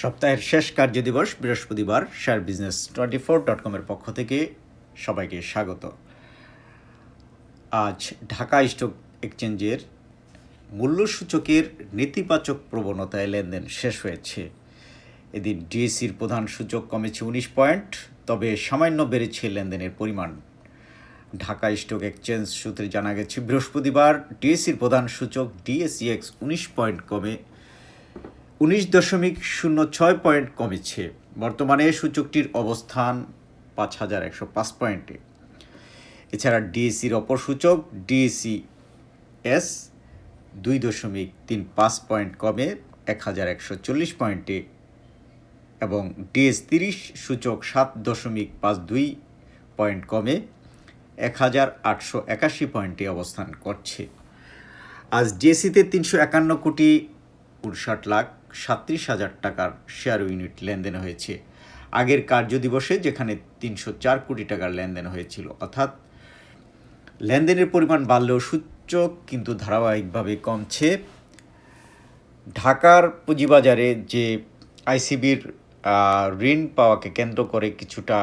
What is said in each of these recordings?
সপ্তাহের শেষ কার্যদিবস বৃহস্পতিবার share business twenty four dot কমের পক্ষ থেকে সবাইকে স্বাগত। আজ ঢাকা স্টক এক্সচেঞ্জের মূল্যসূচকের নেতিবাচক প্রবণতায় লেনদেন শেষ হয়েছে। এদিন ডিএসির প্রধান সূচক কমেছে উনিশ পয়েন্ট, তবে সামান্য বেড়েছে লেনদেনের পরিমাণ। ঢাকা স্টক এক্সচেঞ্জ সূত্রে জানা গেছে, বৃহস্পতিবার ডিএসির প্রধান সূচক ডিএসইএক্স উনিশ পয়েন্ট কমে উনিশ দশমিক শূন্য ছয় পয়েন্ট কমেছে। বর্তমানে সূচকটির অবস্থান পাঁচ হাজার একশো পাঁচ পয়েন্টে। এছাড়া ডিএসির অপর সূচক ডিএসি এস দুই দশমিক তিন পাঁচ পয়েন্ট কমে এক হাজার একশো চল্লিশ পয়েন্টে এবং ডিএস তিরিশ সূচক সাত দশমিক পাঁচ দুই পয়েন্ট কমে এক হাজার আটশো একাশি পয়েন্টে অবস্থান করছে। আজ ডিএসিতে তিনশো একান্ন কোটি উনষাট লাখ সাত্রিশ হাজার টাকার শেয়ার ইউনিট লেনদেন হয়েছে। আগের কার্যদিবসে যেখানে তিনশো চার কোটি টাকার লেনদেন হয়েছিল। অর্থাৎ লেনদেনের পরিমাণ বাড়লেও সূচক কিন্তু ধারাবাহিকভাবে কমছে। ঢাকার পুঁজিবাজারে যে আইসিবির ঋণ পাওয়াকে কেন্দ্র করে কিছুটা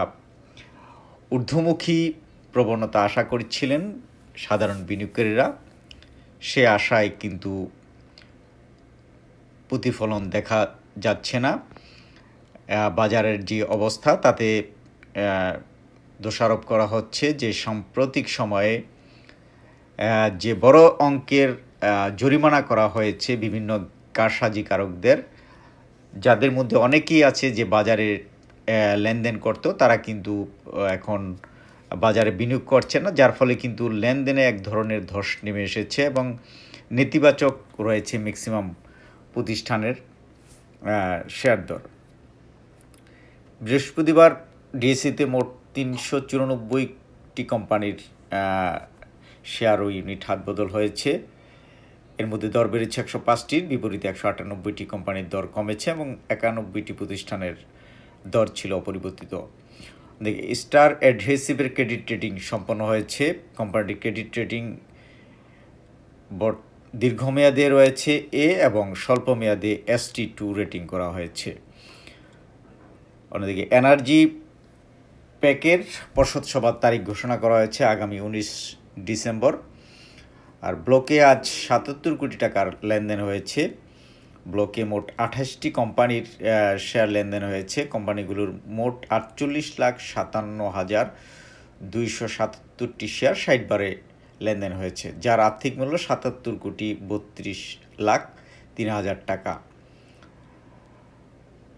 ঊর্ধ্বমুখী প্রবণতা আশা করছিলেন সাধারণ বিনিয়োগকারীরা। সে আশায় কিন্তু প্রতিফলন দেখা যাচ্ছে না। বাজারের যে অবস্থা, তাতে দোষারোপ করা হচ্ছে যে সাম্প্রতিক সময়ে যে বড় অঙ্কের জরিমানা করা হয়েছে বিভিন্ন কারসাজিকারকদের যাদের মধ্যে অনেকেই আছে যে বাজারে লেনদেন করতো, তারা কিন্তু এখন বাজারে বিনিয়োগ করছে না, যার ফলে কিন্তু লেনদেনে এক ধরনের ধস নেমে এসেছে এবং নেতিবাচক রয়েছে ম্যাক্সিমাম প্রতিষ্ঠানের শেয়ার দর। বৃহস্পতিবার ডিএসিতে মোট তিনশো চুরানব্বইটি কোম্পানির শেয়ার ও ইউনিট হাতবদল হয়েছে। এর মধ্যে দর বেড়েছে একশো পাঁচটির, বিপরীতে একশো আটানব্বইটি কোম্পানির দর কমেছে এবং একানব্বইটি প্রতিষ্ঠানের দর ছিল অপরিবর্তিত। দেখে, স্টার অ্যাডহেসিভের ক্রেডিট ট্রেডিং সম্পন্ন হয়েছে। কোম্পানিটির ক্রেডিট বট দীর্ঘমেয়াদে রয়েছে এ এবং স্বল্প মেয়াদে এসটি টু রেটিং করা হয়েছে। অন্যদিকে এনার্জি প্যাকের পর্ষদ সভার তারিখ ঘোষণা করা হয়েছে আগামী উনিশ ডিসেম্বর। আর ব্লকে আজ সাতাত্তর কোটি টাকার লেনদেন হয়েছে। ব্লকে মোট আঠাশটি কোম্পানির শেয়ার লেনদেন হয়েছে। কোম্পানিগুলোর মোট আটচল্লিশ লাখ সাতান্ন হাজার দুইশো সাতাত্তরটি শেয়ার ষাট বারে লেনদেন হয়েছে, যার আর্থিক মূল্য সাতাত্তর কোটি বত্রিশ লাখ তিন হাজার টাকা।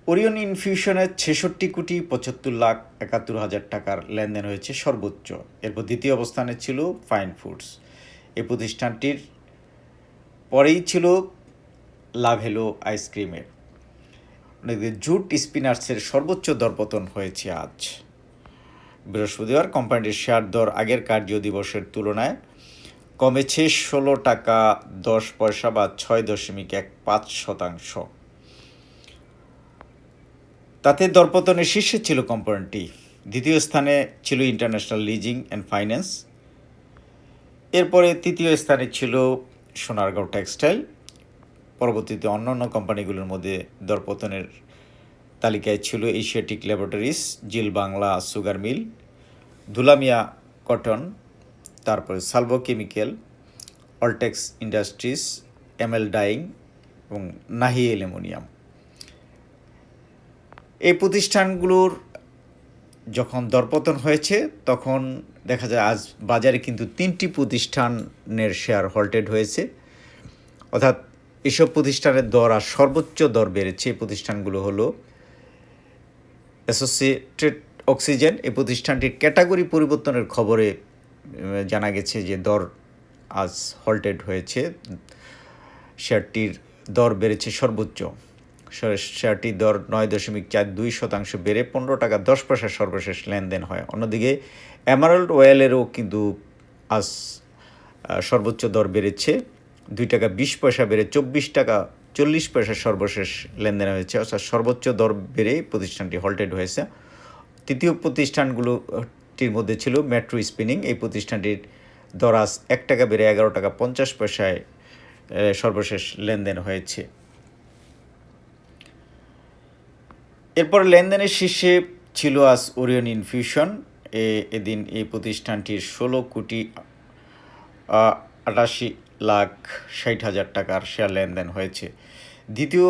ওরিয়ন ইনফিউশনের ছেষট্টি কোটি পঁচাত্তর লাখ একাত্তর হাজার টাকার লেনদেন হয়েছে সর্বোচ্চ। এরপর দ্বিতীয় অবস্থানে ছিল ফাইন ফুডস এই প্রতিষ্ঠানটির পরেই ছিল লাভেলো আইসক্রিমের। জুট স্পিনার্সের সর্বোচ্চ দরপতন হয়েছে আজ। বৃহস্পতিবার কোম্পানিটির শেয়ার দর আগের কার্য দিবসের তুলনায় কমেছে ষোলো টাকা, দশ পয়সা বা ছয় দশমিক এক পাঁচ শতাংশ। তাতে দরপতনের শীর্ষে ছিল কোম্পানিটি। দ্বিতীয় স্থানে ছিল ইন্টারন্যাশনাল লিজিং অ্যান্ড ফাইন্যান্স। এরপরে তৃতীয় স্থানে ছিল সোনারগাঁও টেক্সটাইল। পরবর্তীতে অন্যান্য কোম্পানিগুলোর মধ্যে দরপতনের তালিকায় ছিল Asiatic laboratories, Zeal Bangla sugar mill Dulamia cotton তারপরে Salvo chemical, Alltex industries ML dyeing এবং নাহি অ্যালুমিনিয়াম। এই প্রতিষ্ঠানগুলোর যখন দরপতন হয়েছে, তখন দেখা যায় আজ বাজারে কিন্তু তিনটি প্রতিষ্ঠানের শেয়ার হল্টেড হয়েছে। অর্থাৎ এসব প্রতিষ্ঠানের দর আর সর্বোচ্চ দর বেড়েছে এই প্রতিষ্ঠানগুলো হলো অ্যাসোসিয়েটেড অক্সিজেন এই প্রতিষ্ঠানটির ক্যাটাগরি পরিবর্তনের খবরে জানা গেছে যে দর আজ হল্টেড হয়েছে। শেয়ারটির দর বেড়েছে সর্বোচ্চ। শেয়ারটির দর নয় দশমিক চার দুই শতাংশ বেড়ে পনেরো টাকা দশ পয়সা সর্বশেষ লেনদেন হয়। অন্যদিকে অ্যামারল্ড ওয়েলেরও কিন্তু আজ সর্বোচ্চ দর বেড়েছে। দুই টাকা বিশ পয়সা বেড়ে চব্বিশ টাকা চল্লিশ পয়সা সর্বশেষ লেনদেন হয়েছে। অর্থাৎ সর্বোচ্চ দর বেড়ে প্রতিষ্ঠানটি হল্টেড হয়েছে। তৃতীয় প্রতিষ্ঠানগুলোটির মধ্যে ছিল মেট্রো স্পিনিং। এই প্রতিষ্ঠানটির দর আজ এক টাকা বেড়ে এগারো টাকা পঞ্চাশ পয়সায় সর্বশেষ লেনদেন হয়েছে। এরপর লেনদেনের শীর্ষে ছিল আজ ওরিয়ন ইনফিউশন। এ, এদিন এই প্রতিষ্ঠানটির ষোলো কোটি আটাশি লাখ ষাট হাজার টাকার শেয়ার লেনদেন হয়েছে। দ্বিতীয়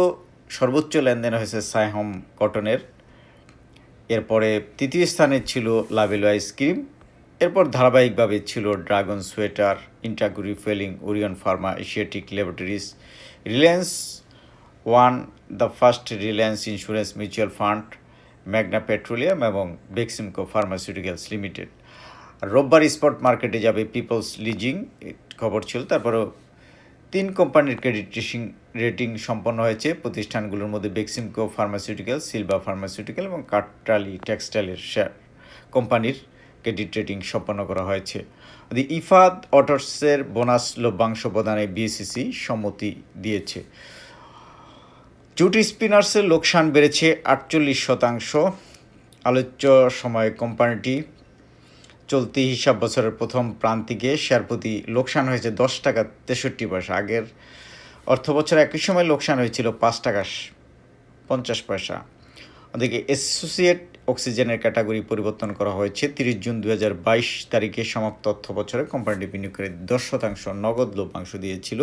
সর্বোচ্চ লেনদেন হয়েছে সাইহম কটনের। এরপরে তৃতীয় স্থানে ছিল লাভেল আইসক্রিম এরপর ধারাবাহিকভাবে ছিল ড্রাগন সোয়েটার, ইন্টাগুরি felling, Orion pharma, Asiatic laboratories, Reliance one, the first Reliance insurance mutual fund, Magna petroleum এবং বেক্সিমকো ফার্মাসিউটিক্যালস লিমিটেড। রোববার স্পট মার্কেটে যাবে পিপলস লিজিং খবর ছিল। তারপরেও তিন কোম্পানির ক্রেডিট রেটিং রেটিং সম্পন্ন হয়েছে। প্রতিষ্ঠানগুলোর মধ্যে বেক্সিমকো ফার্মাসিউটিক্যাল সিলভা ফার্মাসিউটিক্যাল এবং কাট্রালি টেক্সটাইলের শেয়ার কোম্পানির ক্রেডিট রেটিং সম্পন্ন করা হয়েছে। দি ইফাদ অটোসের বোনাস লভ্যাংশ প্রদানে বিএসিসি সম্মতি দিয়েছে। জুটি স্পিনার্সের লোকসান বেড়েছে আটচল্লিশ শতাংশ। আলোচ্য সময়ে কোম্পানিটি চলতি হিসাব বছরের প্রথম প্রান্তিকে শেয়ার প্রতি লোকসান হয়েছে দশ টাকা তেষট্টি পয়সা। আগের অর্থ বছর একই সময় লোকসান হয়েছিল পাঁচ টাকা পঞ্চাশ পয়সা। ওদিকে অ্যাসোসিয়েট অক্সিজেনের ক্যাটাগরি পরিবর্তন করা হয়েছে তিরিশ জুন দু হাজার বাইশ তারিখে সমাপ্ত অর্থ বছরে। কোম্পানিটি বিনিয়োগকারী দশ শতাংশ নগদ লভ্যাংশ দিয়েছিল।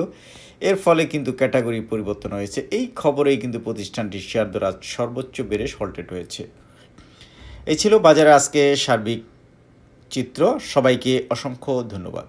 এর ফলে কিন্তু ক্যাটাগরি পরিবর্তন হয়েছে। এই খবরেই কিন্তু প্রতিষ্ঠানটির শেয়ার দর আজ সর্বোচ্চ বেড়ে সল্টেড হয়েছে। এই ছিল বাজারে আজকে সার্বিক চিত্র। সবাইকে অসংখ্য ধন্যবাদ।